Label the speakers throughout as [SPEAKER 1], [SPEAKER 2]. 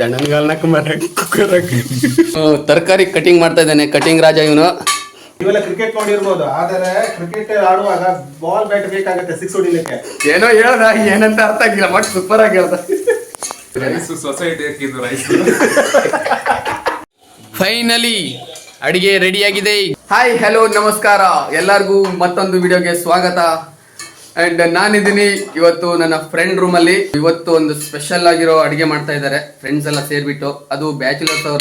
[SPEAKER 1] ದಣ್ಣನ್ಗಾಲ್ನ ತರಕಾರಿ ಕಟಿಂಗ್ ಮಾಡ್ತಾ ಇದ್ದಾನೆ ಕಟಿಂಗ್ ರಾಜ ಇವನು.
[SPEAKER 2] ಇವೆಲ್ಲ ಕ್ರಿಕೆಟ್ ನೋಡಿರ್ಬೋದು ಆದರೆ ಕ್ರಿಕೆಟ್ ಆಡುವಾಗ ಬಾಲ್ ಬ್ಯಾಟ್ ಬೇಕಾಗುತ್ತೆ ಸಿಕ್ಸ್ ಹೊಡಿಲಿಕ್ಕೆ.
[SPEAKER 1] ಏನೋ ಹೇಳ್ದ ಏನಂತ ಅರ್ಥ ಆಗಿಲ್ಲ ಬಟ್ ಸೂಪರ್ ಆಗಿ ಹೇಳ್ದ.
[SPEAKER 3] ರೈಸ್ ಸೊಸೈಟಿ ರೈಸ್
[SPEAKER 1] ಫೈನಲಿ ಅಡಿಗೆ ರೆಡಿ ಆಗಿದೆ. ಹಾಯ್ ಹಲೋ ನಮಸ್ಕಾರ. ಎಲ್ಲರಿಗೂ ಮತ್ತೊಂದು ವಿಡಿಯೋಗೆ ಸ್ವಾಗತ. ಅಂಡ್ ನಾನಿದ್ದೀನಿ ಇವತ್ತು ನನ್ನ ಫ್ರೆಂಡ್ ರೂಮ್ ಅಲ್ಲಿ. ಇವತ್ತು ಒಂದು ಸ್ಪೆಷಲ್ ಆಗಿರೋ ಅಡಿಗೆ ಮಾಡ್ತಾ ಇದ್ದಾರೆ. ಫ್ರೆಂಡ್ಸ್ ಎಲ್ಲ ಸೇರ್ಬಿಟ್ಟು. ಅದು ಬ್ಯಾಚುಲರ್ಸ್ ಅವರ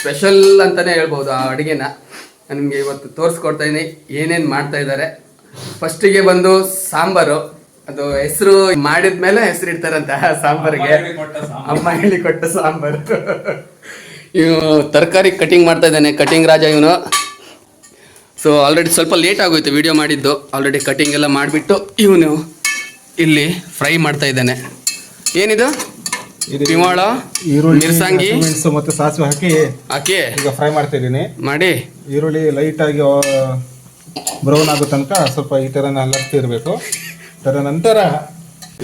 [SPEAKER 1] ಸ್ಪೆಷಲ್ ಅಂತಾನೆ ಹೇಳ್ಬೋದು ಆ ಅಡಿಗೆನ. ನನಗೆ ಇವತ್ತು ತೋರಿಸ್ಕೊಡ್ತಾ ಇದೀನಿ. ಏನೇನು ಮಾಡ್ತಾ ಇದ್ದಾರೆ. ಫಸ್ಟಿಗೆ ಬಂದು ಸಾಂಬಾರು. ಅದು ಹೆಸರು ಮಾಡಿದ್ಮೇಲೆ ಹೆಸರು ಇಡ್ತಾರಂತ ಸಾಂಬಾರಿಗೆ. ಅಮ್ಮ ಹೇಳಿ ಕೊಟ್ಟ ಸಾಂಬಾರು. ಇವನು ತರಕಾರಿ ಕಟಿಂಗ್ ಮಾಡ್ತಾ ಇದ್ದಾನೆ. ಕಟಿಂಗ್ ರಾಜ ಇವನು. ಸೊ ಆಲ್ರೆಡಿ ಸ್ವಲ್ಪ ಲೇಟ್ ಆಗೋಯ್ತು ವಿಡಿಯೋ ಮಾಡಿದ್ದು. ಆಲ್ರೆಡಿ ಕಟಿಂಗ್ ಎಲ್ಲ ಮಾಡಿಬಿಟ್ಟು ಇವನು ಇಲ್ಲಿ ಫ್ರೈ ಮಾಡ್ತಾ ಇದ್ದಾನೆ. ಏನಿದು? ಪಿವಾಳ ಮಿರ್ಸಾಂಗಿ
[SPEAKER 2] ಮೆಣಸು ಮತ್ತೆ ಸಾಸಿವೆ ಹಾಕಿ
[SPEAKER 1] ಹಾಕಿ.
[SPEAKER 2] ಈಗ ಫ್ರೈ ಮಾಡ್ತಾ ಇದ್ದೀನಿ.
[SPEAKER 1] ಮಾಡಿ.
[SPEAKER 2] ಈರುಳ್ಳಿ ಲೈಟ್ ಆಗಿ ಬ್ರೌನ್ ಆಗೋ ತನಕ ಸ್ವಲ್ಪ ಈ ತರ ಇರಬೇಕು. ಅದರ ನಂತರ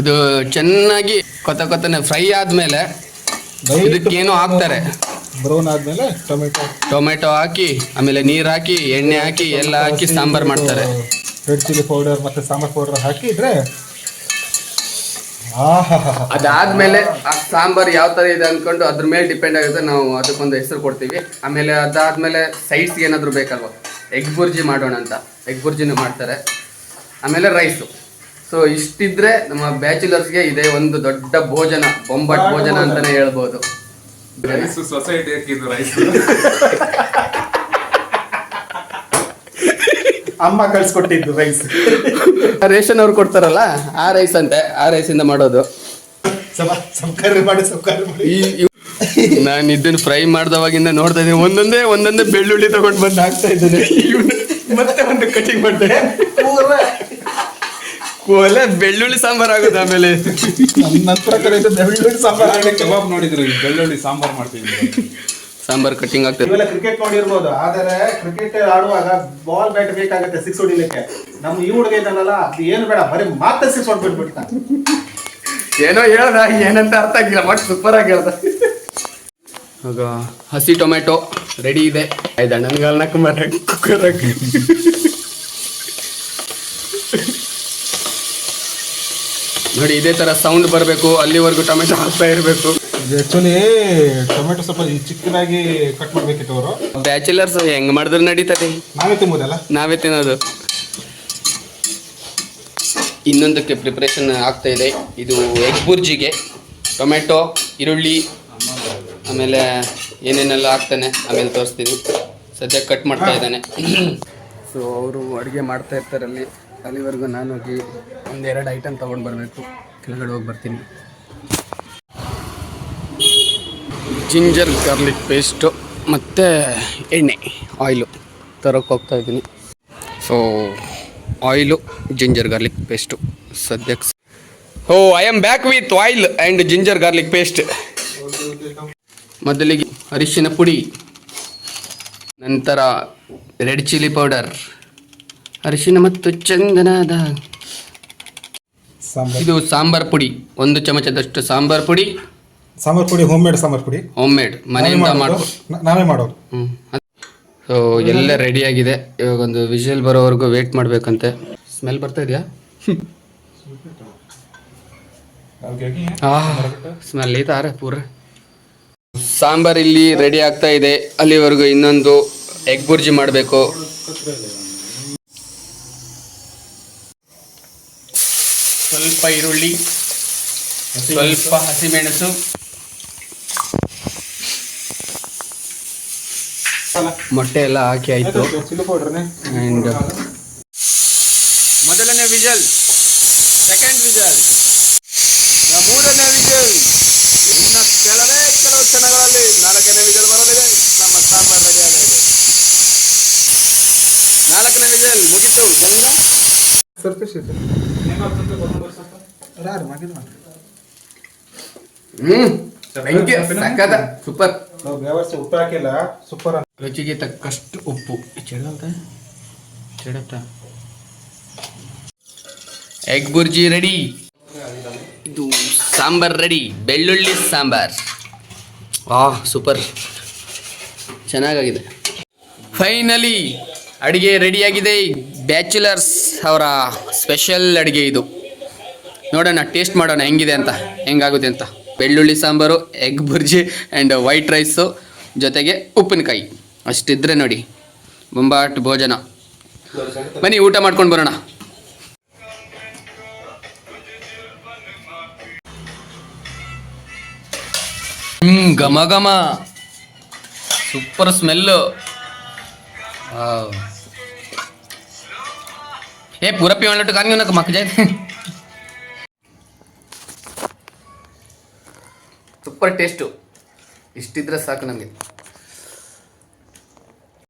[SPEAKER 1] ಇದು ಚೆನ್ನಾಗಿ ಕೊತ್ತ ಕೊತ್ತನೆ ಫ್ರೈ ಆದ್ಮೇಲೆ ಇದಕ್ಕೇನೋ ಹಾಕ್ತಾರೆ.
[SPEAKER 2] ಬ್ರೌನ್ ಆದ್ಮೇಲೆ ಟೊಮೆಟೊ.
[SPEAKER 1] ಟೊಮೆಟೊ ಹಾಕಿ ಆಮೇಲೆ ನೀರು ಹಾಕಿ ಎಣ್ಣೆ ಹಾಕಿ ಎಲ್ಲ ಹಾಕಿ ಸಾಂಬಾರ್ ಮಾಡ್ತಾರೆ.
[SPEAKER 2] ರೆಡ್ ಚಿಲ್ಲಿ ಪೌಡರ್ ಮತ್ತೆ ಸಾಂಬಾರ್ ಪೌಡರ್ ಹಾಕಿದ್ರೆ
[SPEAKER 1] ಅದಾದ್ಮೇಲೆ ಆ ಸಾಂಬಾರ್ ಯಾವ ತರ ಇದೆ ಅನ್ಕೊಂಡು ಅದ್ರ ಮೇಲೆ ಡಿಪೆಂಡ್ ಆಗುತ್ತೆ. ನಾವು ಅದಕ್ಕೊಂದು ಹೆಸರು ಕೊಡ್ತೀವಿ. ಆಮೇಲೆ ಅದಾದ್ಮೇಲೆ ಸೈಡ್ಸ್ಗೆ ಏನಾದ್ರು ಬೇಕಲ್ವ? ಎಗ್ ಬುರ್ಜಿ ಮಾಡೋಣ ಅಂತ. ಎಗ್ ಬುರ್ಜಿನೂ ಮಾಡ್ತಾರೆ. ಆಮೇಲೆ ರೈಸು ಸೊ ಇಷ್ಟಿದ್ರೆ ನಮ್ಮ ಬ್ಯಾಚುಲರ್ಸ್ಗೆ ಇದೇ ಒಂದು ದೊಡ್ಡ ಭೋಜನ ಬೊಂಬಟ್ ಭೋಜನ ಅಂತಾನೆ ಹೇಳ್ಬೋದು.
[SPEAKER 3] ರೈಸ್ ಸೊಸೈಟಿ ಹಾಕಿದ್ದು ರೈಸ್
[SPEAKER 2] ಅಮ್ಮ ಕಳ್ಸಿಕೊಟ್ಟಿದ್ದು ರೈಸ್
[SPEAKER 1] ರೇಷನ್ ಅವ್ರು ಕೊಡ್ತಾರಲ್ಲ ಆ ರೈಸ್ ಅಂತೆ ಆ ರೈಸಿಂದ ಮಾಡೋದು.
[SPEAKER 2] ಸಂಕರಿ ಮಾಡಿ ಸಂಕರಿ ಮಾಡಿ.
[SPEAKER 1] ಈ ನಾನು ಇದನ್ನ ಫ್ರೈ ಮಾಡ್ದವಾಗಿಂದ ನೋಡ್ತಾ ಇದ್ದೀನಿ. ಒಂದೊಂದೇ ಒಂದೊಂದೇ ಬೆಳ್ಳುಳ್ಳಿ ತಗೊಂಡು ಬಂದು ಹಾಕ್ತಾ ಇದ್ದೇನೆ. ಮತ್ತೆ ಒಂದು ಕಟಿಂಗ್ ಮಾಡ್ತಾರೆ ಒಳ್ಳೆ ಬೆಳ್ಳುಳ್ಳಿ ಸಾಂಬಾರ್ ಆಗುತ್ತೆ ಆಮೇಲೆ.
[SPEAKER 2] ನಂತರ ಬೆಳ್ಳುಳ್ಳಿ ಸಾಂಬಾರ್
[SPEAKER 3] ಕಬಾಬ್ ನೋಡಿದ್ರು ಈ ಬೆಳ್ಳುಳ್ಳಿ ಸಾಂಬಾರ್ ಮಾಡ್ತೀವಿ
[SPEAKER 1] ಸಾಂಬಾರ್ ಕಟ್ಟಿಂಗ್ ಆಗ್ತದೆ.
[SPEAKER 2] ಇವೆಲ್ಲ ಕ್ರಿಕೆಟ್ ನೋಡಿರ್ಬೋದು. ಆದರೆ ಕ್ರಿಕೆಟ್ ಆಡುವಾಗ ಬಾಲ್ ಬ್ಯಾಟ್ ಬೇಕಾಗುತ್ತೆ ಸಿಕ್ಸ್ ಹೊಡಿಲಿಕ್ಕೆ. ನಮ್ಮ ಈ ಹುಡುಗ ಇದ್ದಾನಲ್ಲ ಅದು ಏನು ಬೇಡ ಬರೀ ಮಾತ್ರ ಸಿಕ್ಸ್ ಹೊಡ್ಬಿಟ್ಬಿಟ್ಟ
[SPEAKER 1] ಏನೋ ಹೇಳ್ದ ಏನಂತ ಅರ್ಥ ಆಗಿಲ್ಲ ಬಟ್ ಸೂಪರ್ ಆಗಿ ಹೇಳ್ದ. ಆಗ ಹಸಿ ಟೊಮೆಟೊ ರೆಡಿ ಇದೆ. ಆಯ್ತು ಅಣ್ಣನ್ಗಾಲ್ನ ಕುಮಾರ ಕುಕ್ಕರ್ ಹಾಕಿ. ನೋಡಿ ಇದೇ ತರ ಸೌಂಡ್ ಬರಬೇಕು ಅಲ್ಲಿವರೆಗೂ ಟೊಮೆಟೊ ಹಾಕ್ತಾ ಇರಬೇಕು.
[SPEAKER 2] ಆಕ್ಚುಲಿ ಟೊಮೆಟೊ ಸ್ವಲ್ಪ ಚಿಕ್ಕದಾಗಿ ಕಟ್ ಮಾಡ್ಬೇಕಿತ್ತು ಅವರು.
[SPEAKER 1] ಬ್ಯಾಚುಲರ್ಸ್ ಹೆಂಗ್ ಮಾಡಿದ್ರೆ ನಡೀತದೆ?
[SPEAKER 2] ನಾವೇ ತಿನ್ಬೋದಲ್ಲ
[SPEAKER 1] ನಾವೇ ತಿನ್ನೋದು. ಇನ್ನೊಂದಕ್ಕೆ ಪ್ರಿಪ್ರೇಷನ್ ಆಗ್ತಾ ಇದೆ. ಇದು ಎಗ್ ಬುರ್ಜಿಗೆ ಟೊಮೆಟೊ ಈರುಳ್ಳಿ ಆಮೇಲೆ ಏನೇನೆಲ್ಲ ಹಾಕ್ತಾನೆ ಆಮೇಲೆ ತೋರಿಸ್ತೀನಿ. ಸದ್ಯ ಕಟ್ ಮಾಡ್ತಾ ಇದ್ದಾನೆ. ಸೊ ಅವರು ಅಡುಗೆ ಮಾಡ್ತಾ ಇರ್ತಾರೆ ಅಲ್ಲಿ. ಅಲ್ಲಿವರೆಗೂ ನಾನು ಹೋಗಿ ಒಂದೆರಡು ಐಟಮ್ ತೊಗೊಂಡು ಬರಬೇಕು. ಕೆಳಗಡೆ ಹೋಗಿ ಬರ್ತೀನಿ. ಜಿಂಜರ್ ಗಾರ್ಲಿಕ್ ಪೇಸ್ಟು ಮತ್ತು ಎಣ್ಣೆ ಆಯಿಲು ತರೋಕ್ಕೆ ಹೋಗ್ತಾ ಇದ್ದೀನಿ. So oil ginger garlic paste ಸದ್ಯಕ್ಕೆ. ಓ I am back with oil and ginger garlic paste. ಮೊದಲಿಗೆ ಅರಿಶಿನ ಪುಡಿ, ನಂತರ ರೆಡ್ ಚಿಲ್ಲಿ ಪೌಡರ್ ಅರಿಶಿನ ಮತ್ತು ಚಂದನದ
[SPEAKER 2] ಸಾಂಬಾರ್
[SPEAKER 1] ಇದು ಸಾಂಬಾರ್ ಪುಡಿ. ಒಂದು ಚಮಚದಷ್ಟು ಸಾಂಬಾರ್ ಪುಡಿ.
[SPEAKER 2] ಸಾಂಬಾರ್ ಪುಡಿ ಹೋಮ್ ಮೇಡ್ ಸಾಂಬಾರ್ ಪುಡಿ.
[SPEAKER 1] ಹೋಮ್ ಮೇಡ್ ಮನೆಯಿಂದ
[SPEAKER 2] ಮಾಡೋದು. ನಾವೇ ಮಾಡೋದು.
[SPEAKER 1] ಸೊ ಎಲ್ಲ ರೆಡಿ ಆಗಿದೆ. ಇವಾಗ ಒಂದು ವಿಷಲ್ ಬರೋವರೆಗೂ ವೇಟ್ ಮಾಡ್ಬೇಕಂತೆ. ಸ್ಮೆಲ್ ಬರ್ತಾ ಇದೆಯಾ? ಸ್ಮೆಲ್ ಐತಾರೆ ಪೂರ. ಸಾಂಬಾರ್ ಇಲ್ಲಿ ರೆಡಿ ಆಗ್ತಾ ಇದೆ. ಅಲ್ಲಿವರೆಗೂ ಇನ್ನೊಂದು ಎಗ್ ಬುರ್ಜಿ ಮಾಡಬೇಕು. ಸ್ವಲ್ಪ ಈರುಳ್ಳಿ ಸ್ವಲ್ಪ ಹಸಿಮೆಣಸು ಮೊಟ್ಟೆ ಎಲ್ಲ ಹಾಕಿ ಆಯ್ತು. ಮೊದಲನೇ ವಿಜಲ್ ಸೆಕೆಂಡ್ ವಿಜಲ್. ಮೂರನೇ ವಿಜಲ್. ಇನ್ನು ಕೆಲವೇ ಕೆಲವು ಕ್ಷಣಗಳಲ್ಲಿ ನಾಲ್ಕನೇ ವಿಜಲ್ ಬರಲಿದೆ ನಮ್ಮ ಸಾಂಬಾರ್ ರೆಡಿ ಆಗಲಿದೆ ನಾಲ್ಕನೇ ವಿಜಲ್ ಮುಗಿತು. ಚಂದ
[SPEAKER 2] ಮಾಡಿ
[SPEAKER 1] ಹ್ಮ್ ಬೆಂಕಿ ಸಕ್ಕದ ಸೂಪರ್
[SPEAKER 2] ನಾವು ಉಪ್ಪು ಹಾಕಿಲ್ಲ ಸೂಪರ್
[SPEAKER 1] ರುಚಿಗೆ ತಕ್ಕಷ್ಟು ಉಪ್ಪು. ಚೆಡಲ್ತ ಚೆಡತ್ತ ಎಗ್ ಬುರ್ಜಿ ರೆಡಿ ಇದು ಸಾಂಬಾರ್ ರೆಡಿ ಬೆಳ್ಳುಳ್ಳಿ ಸಾಂಬಾರ್. ಆ. ಸೂಪರ್ ಚೆನ್ನಾಗಾಗಿದೆ. ಫೈನಲಿ ಅಡುಗೆ ರೆಡಿಯಾಗಿದೆ. ಬ್ಯಾಚುಲರ್ಸ್ ಅವರ ಸ್ಪೆಷಲ್ ಅಡುಗೆ ಇದು. ನೋಡೋಣ, ಟೇಸ್ಟ್ ಮಾಡೋಣ, ಹೆಂಗಿದೆ ಅಂತ, ಹೆಂಗಾಗುತ್ತೆ ಅಂತ. ಬೆಳ್ಳುಳ್ಳಿ sambar, egg bhurji and white rice ಜೊತೆಗೆ ಉಪ್ಪಿನಕಾಯಿ. ಅಷ್ಟಿದ್ರೆ ನೋಡಿ, ಬೊಂಬಾಟ್ ಭೋಜನ. ಬನ್ನಿ, ಊಟ ಮಾಡ್ಕೊಂಡು ಬರೋಣ. ಹ್ಮ್, ಘಮ ಘಮ. Super smell. ಏ ಪೂರ पिवळट कान घेऊ नका मग जाय ಸೂಪರ್ ಟೇಸ್ಟು ಇಷ್ಟಿದ್ರೆ ಸಾಕು ನಮಗೆ